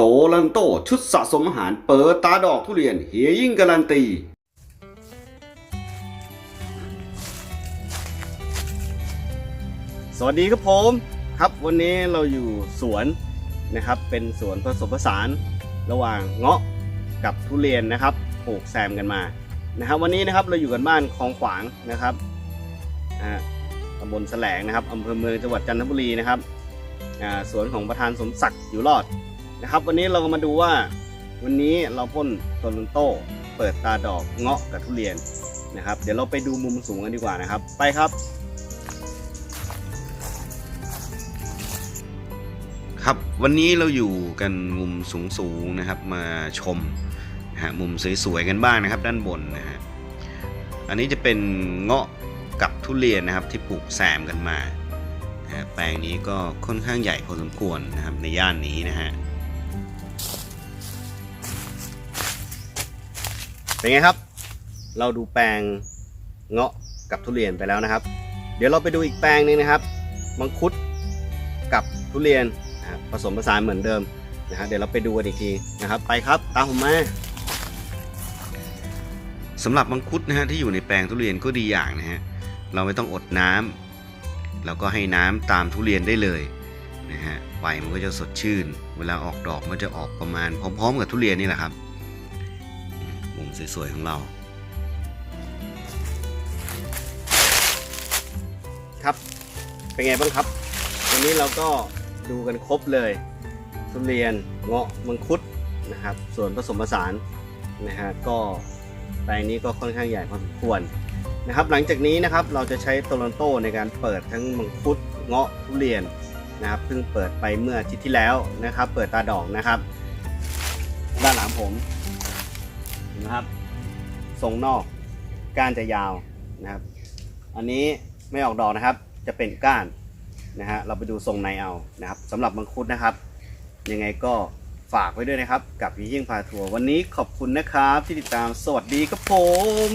โตลันโตชุดสะสมอาหารเปิดตาดอกทุเรียนเฮียยิ่งการันตีสวัสดีครับผมครับวันนี้เราอยู่สวนนะครับเป็นสวนผสมผสานระหว่างเงาะกับทุเรียนนะครับปลูกแซมกันมานะครับวันนี้นะครับเราอยู่กันบ้านคลองขวางนะครับอ่าตำบลแสลงนะครับอำเภอเมืองจังหวัดจันทบุรีนะครับอ่าสวนของประธานสมศักดิ์อยู่รอด นะครับ วันนี้เราก็มาดูว่า วันนี้เราพ่นโตลนโตเปิดตาดอกเงาะกับทุเรียนนะครับ เดี๋ยวเราไปดูมุมสูงกันดีกว่านะครับ ไปครับ ครับวันนี้เราอยู่กันมุมสูงๆนะครับ มาชมนะฮะมุมสวยๆกันบ้างนะครับ ด้านบนนะฮะอันนี้จะเป็นเงาะกับทุเรียนนะครับที่ปลูกแซมกันมานะแปลงนี้ก็ค่อนข้างใหญ่พอสมควรนะครับในย่านนี้นะฮะ เป็นไงครับ เราดูแปลงเงาะกับทุเรียนไปแล้วนะครับ เดี๋ยวเราไปดูอีกแปลงหนึงนะครับ มังคุดกับทุเรียนผสมผสานเหมือนเดิมนะฮะเดี๋ยวเราไปดูกันอีกทีนะครับ ไปครับตามผมมาสำหรับมังคุดนะฮะที่อยู่ในแปลงทุเรียนก็ดีอย่างนะฮะเราไม่ต้องอดน้ำแล้วก็ให้น้ำตามทุเรียนได้เลยนะฮะใบมันก็จะสดชื่น เวลาออกดอกมันจะออกประมาณพร้อม ๆ กับทุเรียนนี่แหละครับ สวยๆของเรา ครับ เป็นไงบ้างครับ วันนี้เราก็ดูกันครบเลยทุเรียนเงาะมังคุดนะครับ ส่วนผสมผสานนะฮะก็แปลงนี้ก็ค่อนข้างใหญ่พอสมควรนะครับ หลังจากนี้นะครับเราจะใช้โตลอนโตในการเปิดทั้งมังคุดเงาะทุเรียนนะครับเพิ่งเปิดไปเมื่ออาทิตย์ที่แล้วนะครับ เปิดตาดอกนะครับ ด้านหลังผม นะครับ ทรงนอกก้านจะยาวนะครับ อันนี้ไม่ออกดอกนะครับ จะเป็นก้านนะฮะเราไปดูทรงในเอานะครับสำหรับมังคุดนะครับ ยังไงก็ฝากไว้ด้วยนะครับ กับยิ่งพาทัวร์วันนี้ขอบคุณนะครับที่ติดตามสวัสดีครับผม